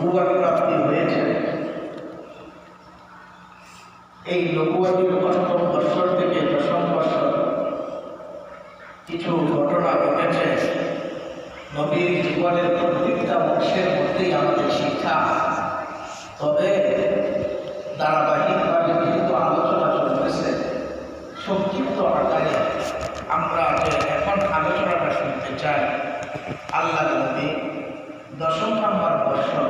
নবুয়ার প্রাপ্তি হয়েছে। এই নবুয়াটির অষ্টম বৎসর থেকে দশম বৎসর কিছু ঘটনা ঘটেছে। নবীর জীবনের প্রত্যেকটা অংশের মধ্যেই আমাদের শিক্ষা। তবে ধারাবাহিকভাবে যেহেতু আলোচনা চলতেছে সংক্ষিপ্ত আকারে আমরা যে এখন আলোচনাটা শুনতে চাই আল্লাহ নবী দশম নম্বর বৎসর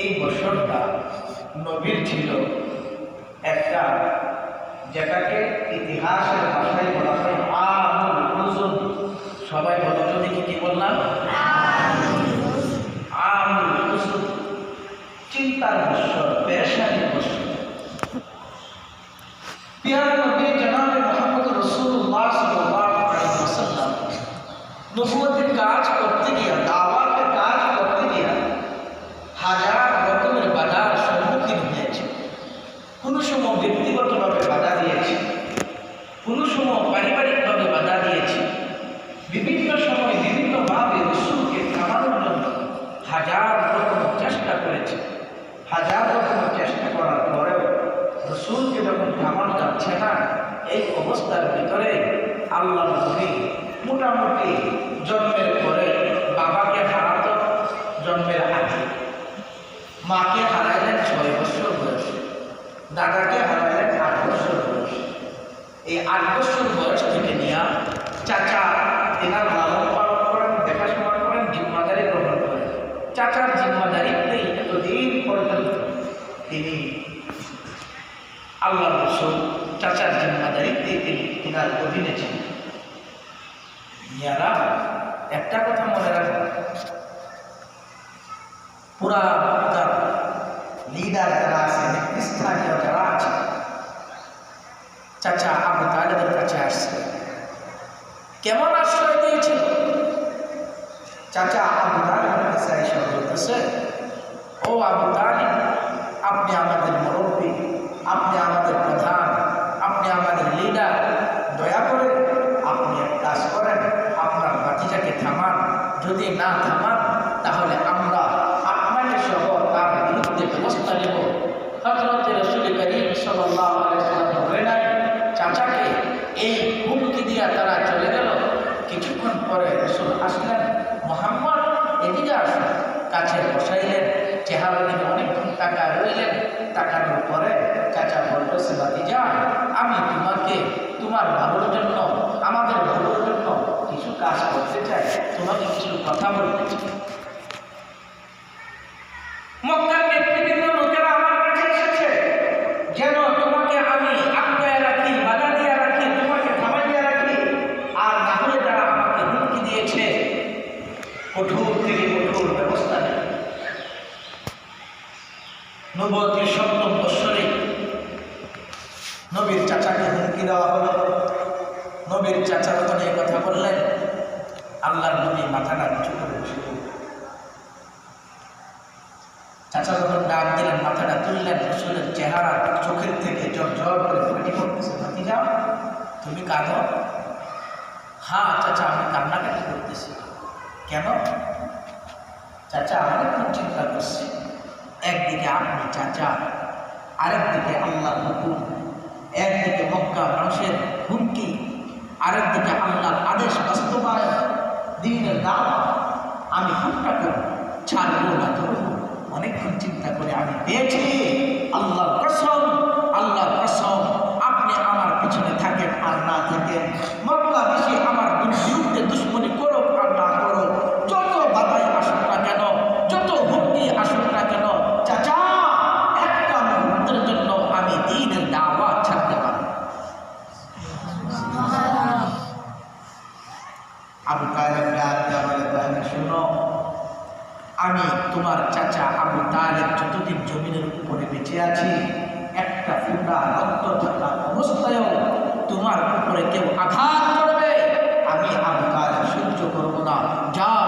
এই বৎসরটা নবীর ছিল। একটা যেটাকে ইতিহাসের ভাষায় বলা হয় আমুল সবাই বলো তো দেখি কি বললাম? আমুল হুজুন চিন্তার বৎসর পেশানি বৎসর পিয়ার নবী জনাবে মোহাম্মদ রসুল্লাহ সাল্লাল্লাহু আলাইহি ওয়াসাল্লাম নবুয়তের কাজ করতে গিয়া দাওয়াতের কাজ করতে গিয়া হাজার রকমের বাধার সম্মুখীন হয়েছে কোনো সময় ব্যক্তিগতভাবে বাধা দিয়েছে কোনো সময় পারিবারিকভাবে বাধা দিয়েছে বিভিন্ন সময় বিভিন্নভাবে রসুলকে থামানোর জন্য হাজার রকম চেষ্টা করেছে হাজার রকম চেষ্টা করার পরেও রসুলকে যখন থামানো যাচ্ছে না এই অবস্থার ভিতরে আল্লাহ নবী মোটামুটি জন্মের পরে বাবাকে হারাতো জন্মের আগে মাকে হারাইলেন ছয় বছর বয়সে দাদাকে হারাইলেন আট বছর বয়স। এই আট বছর বয়স থেকে নিয়ে চাচা এনার লালন পালন করেন, দেখাশোনা করেন, জিম্মাদারি গ্রহণ করেন। চাচার জিম্মাদারিতেই এতদিন পর্যন্ত তিনি আল্লাহ রসুল চাচার জিম্মাদারিতে তিনি তিনার অধীনে ছিলেন। একটা কথা মনে রাখবেন পুরা মক্কার লিডার যারা আছে স্থানীয় যারা আছে চাচা, আবু তালেবের কাছে আসছে। কেমন আশ্রয় দিয়েছিল? চাচা, আবু তালেবের কাছে এসে বলতেছে, ও আবু তালিব, আপনি আমাদের মুরব্বী, আপনি আমাদের প্রধান, আপনি আমাদের লিডার দয়া করে আপনি এক কাজ করেন, আপনার বাতিটাকে থামান। যদি না থামান তাহলে আমরা আপনাকে সহ তার বিরুদ্ধে ব্যবস্থা নেব হজরত রসুল করিম সাল্লাহ ধরে নাই চাচাকে এই হুমকি দিয়া তারা চলে গেল কিছুক্ষণ পরে রসুল আসলেন মোহাম্মদ এদিকে আসলেন কাছে বসাইলেন চেহারা দিকে অনেকক্ষণ রইলেন টাকানোর পরে চাচা বলতেছে বাতিজা আমি তোমাকে, তোমার ভালোর জন্য, আমাদের ভালোর জন্য কিছু কাজ করতে চাই। তোমাকে কিছু কথা বলতে চাই। মক্কার নেতৃবৃন্দ লোকেরা কাছে এসেছে, যেন তোমাকে আমি রাখি, বাধা দিয়ে রাখি, তোমাকে রাখি। আর না হলে তারা আমাকে হুমকি দিয়েছে কঠোর ব্যবস্থা নেয় নবতির সপ্তম বৎসরে নবীর চাচাকে হুমকি দেওয়া হলো। নবীর চাচা যখন এই কথা বললেন, আল্লাহর নবী মাথাটা নিচু করে বসে চাচা যখন ডাক দিলেন, মাথাটা তুললেন, রসুলের চেহারা চোখের থেকে জ্বর জ্বর করে ফাটি করতেছে ফাটি যাও, তুমি কাঁদো। হ্যাঁ চাচা, আমি কান্নাকাটি করতেছি। কেন? চাচা আমাদের খুব চিন্তা করছে একদিকে আপনি চাচা, আরেকদিকে আল্লাহ হুকুম, একদিকে মক্কা মানুষের হুমকি, আরেকদিকে আল্লাহর আদেশ বাস্তবায়ন, দিনের দাম আমি কোনটা করব? ছাড়বো না, ধরবো? অনেকক্ষণ চিন্তা করে আমি পেয়েছি, আল্লাহর কসম আল্লাহর কসম, আপনি আমার পিছনে থাকেন আর না থাকেন। তালেব ডাক দেওয়া তাহলে আমি তোমার চাচা আবু তালেব যতদিন জমিনের উপরে বেঁচে আছি, একটা ফুটা রক্ত থাকা অবস্থায়ও তোমার উপরে কেউ আঘাত করবে। আমি আবু তালেব সহ্য করব না। যাও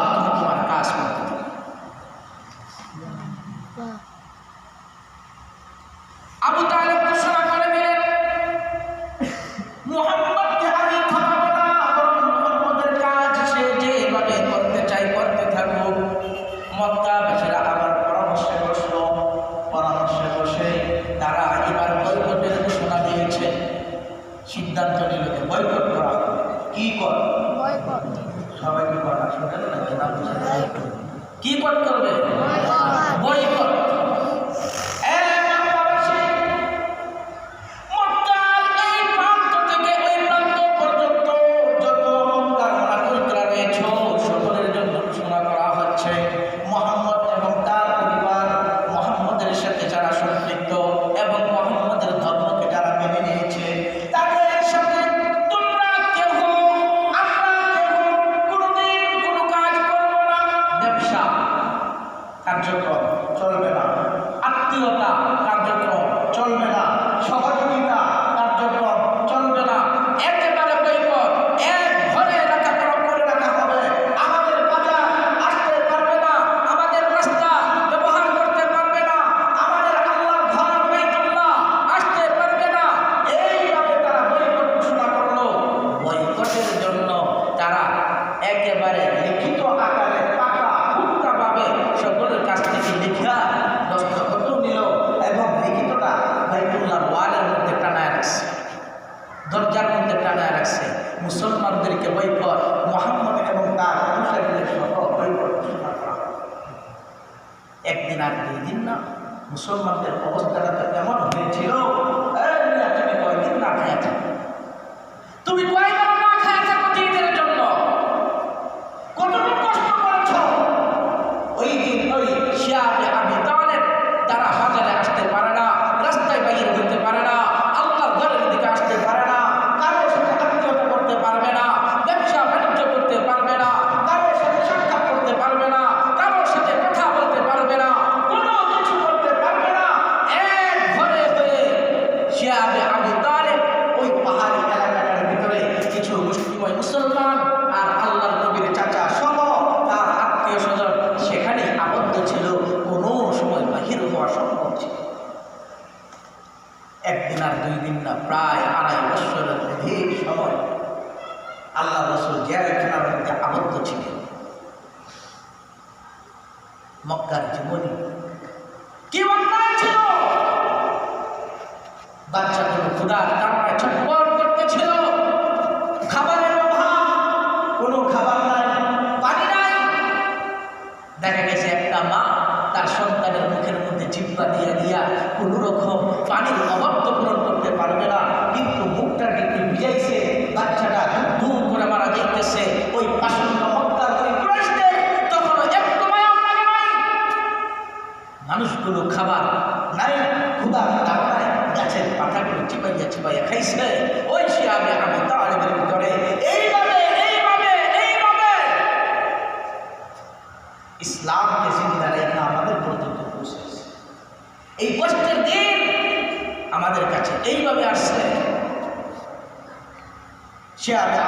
একদিন আর দুই দিন না। মুসলমানদের অবস্থাটা তো এমন হয়েছিল? তুমি কয়দিন না খায় একদিন আর দুই দিন না, প্রায় আড়াই বছরের অধিক সময় আল্লাহ রসুল জেলখানার মধ্যে আবদ্ধ ছিলেন। মক্কার জীবনী কি অন্যায় ছিল? বাচ্চাগুলো ক্ষুদার ছটপট করতেছিল। খাবারের অভাব, কোনো খাবার নাই, পানি নাই। দেখা গেছে একটা মা তার সঙ্গে জিব্বা দিয়া দিয়া কোনো রকম পানির অভাব তো পূরণ করতে পারবে না। কিন্তু মুখটাকে একটু ভিজাইছে, বাচ্চাটা দূর করে মারা যাইতেছে। ওই পাশনটা হত্যা করে তখন মানুষগুলো খাবার নাই ক্ষুদা তাড়ায় গাছের পাতাগুলো চিপাইয়া চিপাইয়া খাইছে। ওই সে আমি আমি চেয়ারম্যান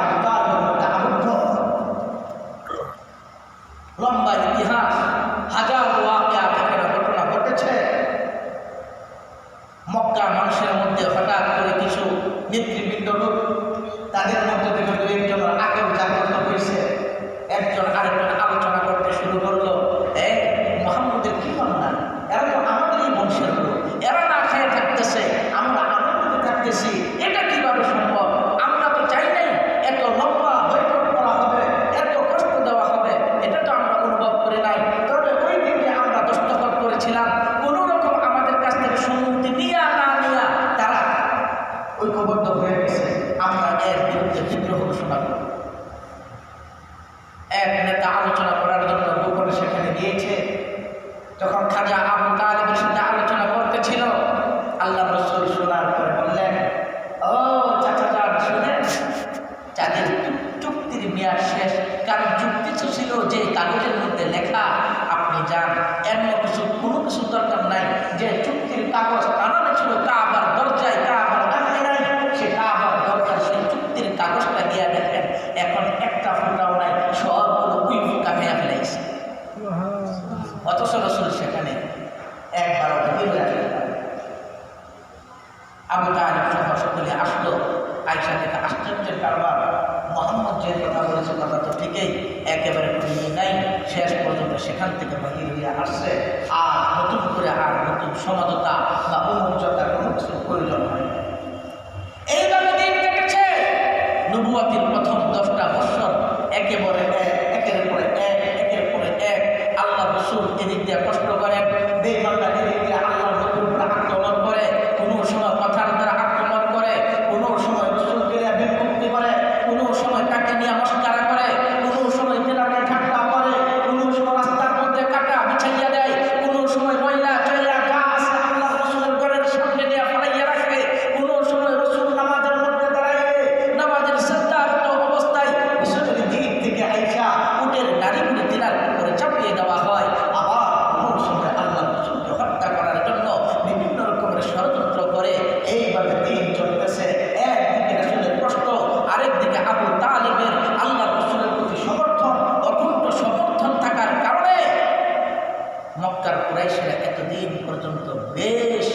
মক্কার কুরাইশেরা এতদিন পর্যন্ত বেশ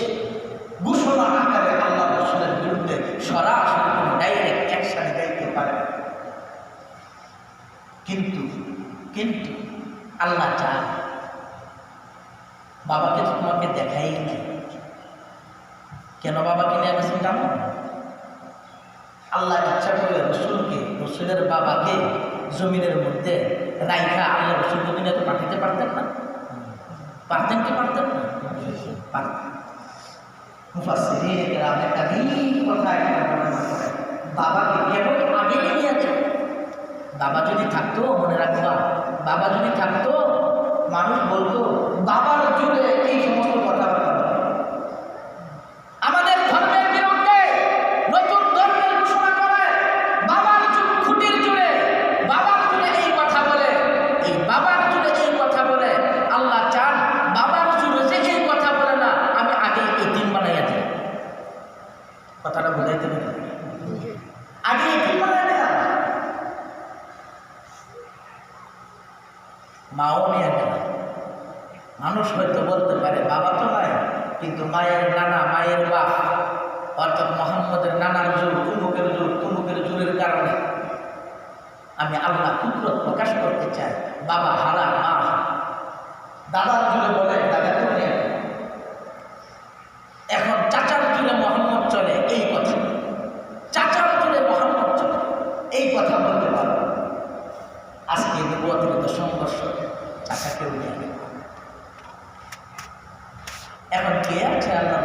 ঘোষণা আকারে আল্লাহ রসুলের বিরুদ্ধে সরাসরি ডাইরেক্ট অ্যাকশন যাইতে পারে কিন্তু কিন্তু আল্লাহ চান, বাবাকে তো তোমাকে দেখাই নাই। কেন বাবাকে নিয়ে গেছেন জানো আল্লাহ ইচ্ছা করে রসুলকে, রসুলের বাবাকে জমিনের মধ্যে রাইখা আল্লাহ রসুল জমিনে তো পাঠাতে পারতেন না। পারতেন কি পারতেন না? পারতেন। মুফাসসিরিন একটা কথা এখানে বর্ণনা করে বাবাকে কেবল আগে নিয়ে দেন বাবা যদি থাকতো, মনে রাখবা, বাবা যদি থাকতো, মানুষ বলতো, বাবার যুগে এই সমস্ত কথাবার্তা বলে। আমাদের ধর্মের বিরুদ্ধে নতুন ধর্মের ঘোষণা করে বাবার জু- খুঁটির জুড়ে বাবার জুড়ে এই কথা বলে এই বাবার জুড়ে এই কথা বলে আল্লাহ চান বাবার জুড়ে যে এই কথা বলে না আমি আগে এই দিন বানাইয়া দিই কথাটা বুঝাইতে পারি আগে এই দিন বানাইয়া দিলাম মাও নিয়ে গেল মানুষ হয়তো বলতে পারে, বাবা তো নাই, কিন্তু মায়ের নানা, মায়ের বাপ, অর্থাৎ মোহাম্মদের নানার জোর তুমুকের জোর তুমুকের জোরের কারণে। আমি আল্লাহ কুদরত প্রকাশ করতে চাই, বাবা হারা মা। দাদার জুড়ে বলে দাদা নিয়ে এখন চাচার জুড়ে মোহাম্মদ চলে, এই কথা। চাচার জুড়ে মোহাম্মদ চলে, এই কথা বলতে পারো। আজকে নবুয়তের সংঘর্ষ, চাচাকেও নিয়ে গেল এখন কে আছে আল্লাহ